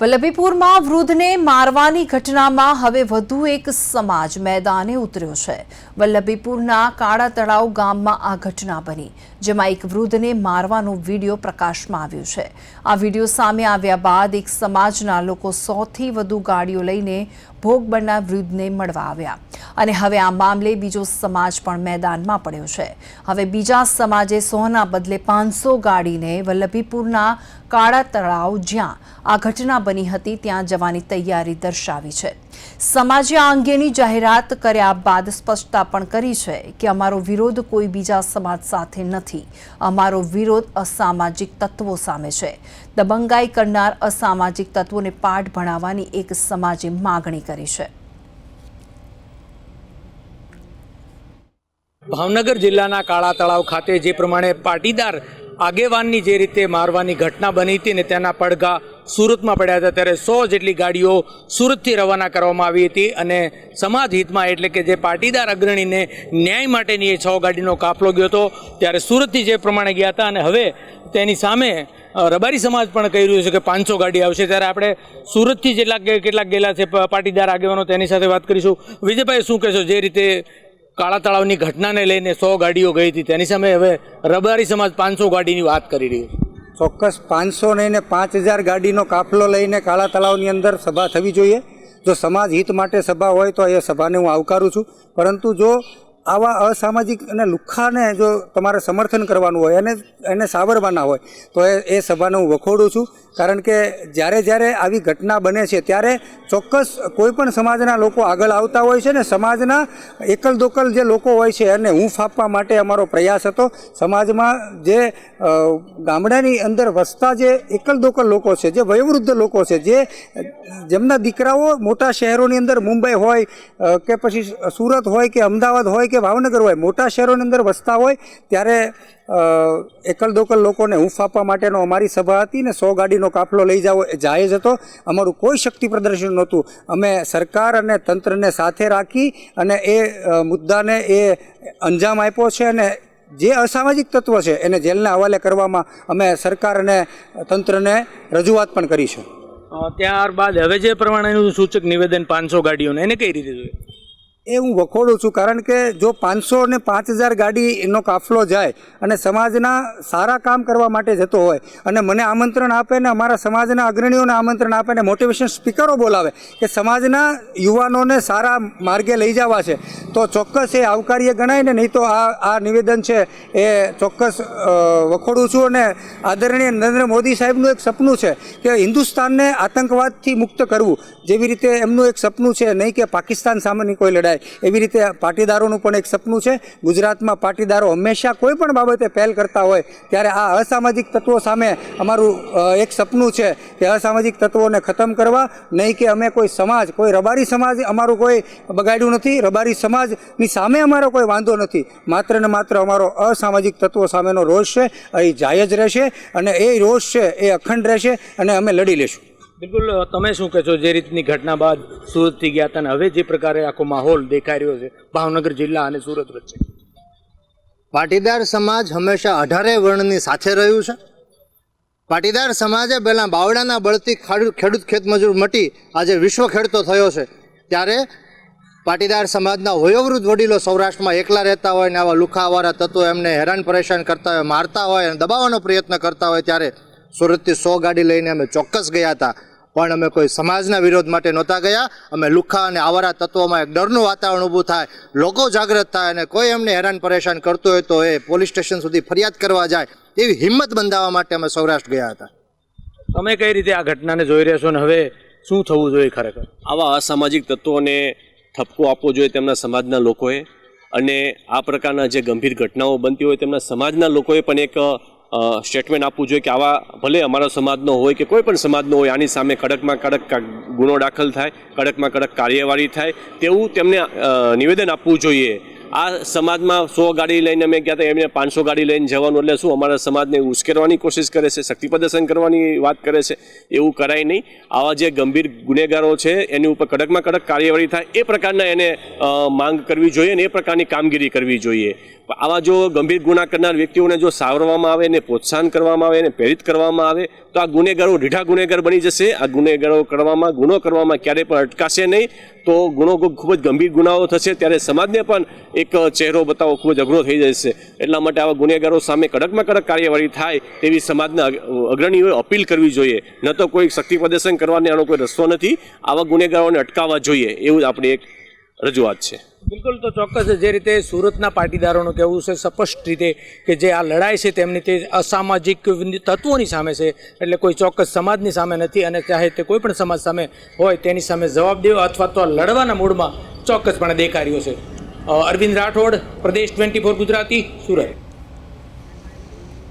વલ્લભીપુરમાં વૃદ્ધને મારવાની ઘટનામાં હવે વધુ એક સમાજ મેદાને ઉતર્યો છે. વલ્લભીપુરના કાળા તળાવ ગામમાં આ ઘટના બની, જેમાં એક વૃદ્ધને મારવાનો વીડિયો પ્રકાશમાં આવ્યો છે. આ વીડિયો સામે આવ્યા બાદ એક સમાજના લોકો સોથી વધુ ગાડીઓ લઈને ભોગ બનનાર વૃદ્ધને મળવા આવ્યા. અને હવે આ મામલે બીજો સમાજ પણ મેદાનમાં પડ્યો છે. હવે બીજા સમાજે સોના બદલે પાંચસો ગાડીને વલ્લભીપુરના કાળા તળાવ જ્યાં આ ઘટના બની હતી, ત્યાં જવાની તૈયારી દર્શાવી છે. સમાજે આ અંગેની જાહેરાત કર્યા બાદ સ્પષ્ટતા પણ કરી છે કે અમારો વિરોધ કોઈ બીજા સમાજ સાથે નથી. અમારો વિરોધ અસામાજિક તત્વો સામે છે. દબંગાઈ કરનાર અસામાજિક તત્વોને પાઠ ભણાવવાની એક સમાજે માગણી કરી છે. ભાવનગર જિલ્લાના કાળા તળાવ ખાતે જે પ્રમાણે પાટીદાર આગેવાનની જે રીતે મારવાની ઘટના બની હતી ને તેના પડઘા સુરતમાં પડ્યા હતા ત્યારે સો જેટલી ગાડીઓ સુરતથી રવાના કરવામાં આવી હતી અને સમાજ હિતમાં એટલે કે જે પાટીદાર અગ્રણીને ન્યાય માટેની એ છ ગાડીનો કાફલો ગયો હતો ત્યારે સુરતથી જે પ્રમાણે ગયા હતા અને હવે તેની સામે રબારી સમાજ પણ કહી રહ્યું છે કે પાંચસો ગાડી આવશે. ત્યારે આપણે સુરતથી જેટલા કેટલાક ગયેલા છે પાટીદાર આગેવાનો તેની સાથે વાત કરીશું. વિજયભાઈ, શું કહેશો? જે રીતે કાળા તળાવની ઘટનાને લઈને સો ગાડીઓ ગઈ હતી, તેની સામે હવે રબારી સમાજ પાંચસો ગાડીની વાત કરી રહ્યું છે. ચોક્કસ પાંચસો ને પાંચ હજાર ગાડીનો કાફલો લઈને કાળા તળાવની અંદર સભા થવી જોઈએ. જો સમાજ હિત માટે સભા હોય તો એ સભાને હું આવકારું છું. પરંતુ જો આવા અસામાજિક અને લુખ્ખાને જો તમારે સમર્થન કરવાનું હોય અને એને સાવરવાના હોય, તો એ એ સભાને હું વખોડું છું. કારણ કે જ્યારે જ્યારે આવી ઘટના બને છે, ત્યારે ચોક્કસ કોઈપણ સમાજના લોકો આગળ આવતા હોય છે ને સમાજના એકલ દોકલ જે લોકો હોય છે, એને હું ફાપવા માટે અમારો પ્રયાસ હતો. સમાજમાં જે ગામડાની અંદર વસતા જે એકલ દોકલ લોકો છે, જે વયોવૃદ્ધ લોકો છે, જે, જેમના દીકરાઓ મોટા શહેરોની અંદર મુંબઈ હોય કે પછી સુરત હોય કે અમદાવાદ હોય કે ભાવનગર હોય, મોટા શહેરોની અંદર વસતા હોય, ત્યારે એકલ દોકલ લોકોને હૂંફ આપવા માટેનો અમારી સભા હતી ને સો ગાડીનો કાફલો લઈ જાવ, એ જાયજ હતો. અમારું કોઈ શક્તિ પ્રદર્શન નહોતું. અમે સરકાર અને તંત્રને સાથે રાખી અને એ મુદ્દાને એ અંજામ આપ્યો છે અને જે અસામાજિક તત્વ છે, એને જેલના હવાલે કરવામાં અમે સરકાર અને તંત્રને રજૂઆત પણ કરી છે. ત્યારબાદ હવે જે પ્રમાણેનું સૂચક નિવેદન પાંચસો ગાડીઓને, એને કઈ રીતે જોઈએ? એ હું વખોડું છું, કારણ કે જો પાંચસો ને પાંચ હજાર ગાડીનો કાફલો જાય અને સમાજના સારા કામ કરવા માટે જતો હોય અને મને આમંત્રણ આપે ને અમારા સમાજના અગ્રણીઓને આમંત્રણ આપે ને મોટિવેશન સ્પીકરો બોલાવે કે સમાજના યુવાનોને સારા માર્ગે લઈ જવા છે, તો ચોક્કસ એ આવકાર્ય ગણાય ને નહીં તો આ આ નિવેદન છે એ ચોક્કસ વખોડું છું અને આદરણીય નરેન્દ્ર મોદી સાહેબનું એક સપનું છે કે હિન્દુસ્તાનને આતંકવાદથી મુક્ત કરવું, જેવી રીતે એમનું એક સપનું છે નહીં કે પાકિસ્તાન સામેની કોઈ લડાઈ. એવી રીતે પાટીદારોનું પણ એક સપનું છે. ગુજરાતમાં પાટીદારો હંમેશા કોઈ પણ બાબતે પહેલ કરતા હોય, ત્યારે આ અસામાજિક તત્વો સામે અમારું એક સપનું છે કે અસામાજિક તત્વોને ખતમ કરવા, નહીં કે અમે કોઈ સમાજ, કોઈ રબારી સમાજ અમારું કોઈ બગાડ્યું નથી. રબારી સમાજની સામે અમારો કોઈ વાંધો નથી. માત્ર ને માત્ર અમારો અસામાજિક તત્વો સામેનો રોષ છે. એ જાય જ રહેશે અને એ રોષ છે એ અખંડ રહેશે અને અમે લડી લેશું. બિલકુલ, તમે શું કહેશો જે રીતની ઘટના બાદ સુરતથી ગયા હતા અને હવે જે પ્રકારે આખો માહોલ દેખાઈ રહ્યો છે, ભાવનગર જિલ્લા અને સુરત વચ્ચે. પાટીદાર સમાજ હંમેશા અઢારે વર્ણની સાથે રહ્યું છે. પાટીદાર સમાજે પહેલાં બાવડાના બળતી ખાડૂ- ખેડૂત ખેતમજૂર મટી આજે વિશ્વ ખેડતો થયો છે. ત્યારે પાટીદાર સમાજના વયોવૃદ્ધ વડીલો સૌરાષ્ટ્રમાં એકલા રહેતા હોય ને આવા લુખાવાળા તત્વો એમને હેરાન પરેશાન કરતા હોય, મારતા હોય અને દબાવવાનો પ્રયત્ન કરતા હોય, ત્યારે સુરતથી સો ગાડી લઈને અમે ચોક્કસ ગયા હતા. પણ અમે કોઈ સમાજના વિરોધ માટે નહોતા ગયા. અમે લુખ્ખા અને આવારા તત્વોમાં એક ડરનું વાતાવરણ ઊભું થાય લોકો જાગૃત થાય અને કોઈ એમને હેરાન પરેશાન કરતું હોય તો એ પોલીસ સ્ટેશન સુધી ફરિયાદ કરવા જાય એવી હિંમત બંધાવવા માટે અમે સૌરાષ્ટ્ર ગયા હતા. તમે કઈ રીતે આ ઘટનાને જોઈ રહ્યા છો અને હવે શું થવું જોઈએ ખરેખર? આવા અસામાજિક તત્વોને ઠપકો આપવો જોઈએ તેમના સમાજના લોકોએ. અને આ પ્રકારના જે ગંભીર ઘટનાઓ બનતી હોય તેમના સમાજના લોકોએ પણ એક સ્ટેટમેન્ટ આપવું જોઈએ કે આવા ભલે અમારા સમાજનો હોય કે કોઈ પણ સમાજનો હોય, આની સામે કડકમાં કડક ગુનો દાખલ થાય, કડકમાં કડક કાર્યવાહી થાય, તેવું તેમને નિવેદન આપવું જોઈએ. આ સમાજમાં સો ગાડી લઈને અમે ગયા હતા, એમને પાંચસો ગાડી લઈને જવાનું, એટલે શું અમારા સમાજને ઉશ્કેરવાની કોશિશ કરે છે, શક્તિ પ્રદર્શન કરવાની વાત કરે છે, એવું કરાય નહીં. આવા જે ગંભીર ગુનેગારો છે, એની ઉપર કડકમાં કડક કાર્યવાહી થાય, એ પ્રકારના એને માંગ કરવી જોઈએ અને એ પ્રકારની કામગીરી કરવી જોઈએ. આવા જો ગંભીર ગુના કરનાર વ્યક્તિઓને જો સાવરવામાં આવે ને પ્રોત્સાહન કરવામાં આવે ને પ્રેરિત કરવામાં આવે, તો આ ગુનેગારો રીઢા ગુનેગાર બની જશે. આ ગુનેગારો કરવામાં, ગુનો કરવામાં ક્યારેય પણ અટકાશે નહીં. તો ગુનો ખૂબ જ ગંભીર ગુનાઓ થશે. ત્યારે સમાજને પણ એક ચહેરો બતાવો, ખૂબ જ અઘરો થઈ જશે. એટલા માટે આવા ગુનેગારો સામે કડકમાં કડક કાર્યવાહી થાય તેવી સમાજના અગ્રણીઓએ અપીલ કરવી જોઈએ. ન તો કોઈ શક્તિ પ્રદર્શન કરવાની આનો કોઈ રસ્તો નથી. આવા ગુનેગારોને અટકાવવા જોઈએ. એવું જ આપણે એક રજૂઆત છે. બિલકુલ તો ચોક્કસ જે રીતે સુરતના પાટીદારોનું કહેવું છે, સ્પષ્ટ રીતે કે જે આ લડાઈ છે તેમની તે અસામાજિક તત્વોની સામે છે, એટલે કોઈ ચોક્કસ સમાજની સામે નથી અને ચાહે તે કોઈ પણ સમાજ સામે હોય તેની સામે જવાબ દેવો અથવા તો લડવાના મૂડમાં ચોક્કસપણે દેખાઈ રહ્યો છે. અરવિંદ રાઠોડ, પ્રદેશ ટ્વેન્ટી ફોર ગુજરાતી, સુરત.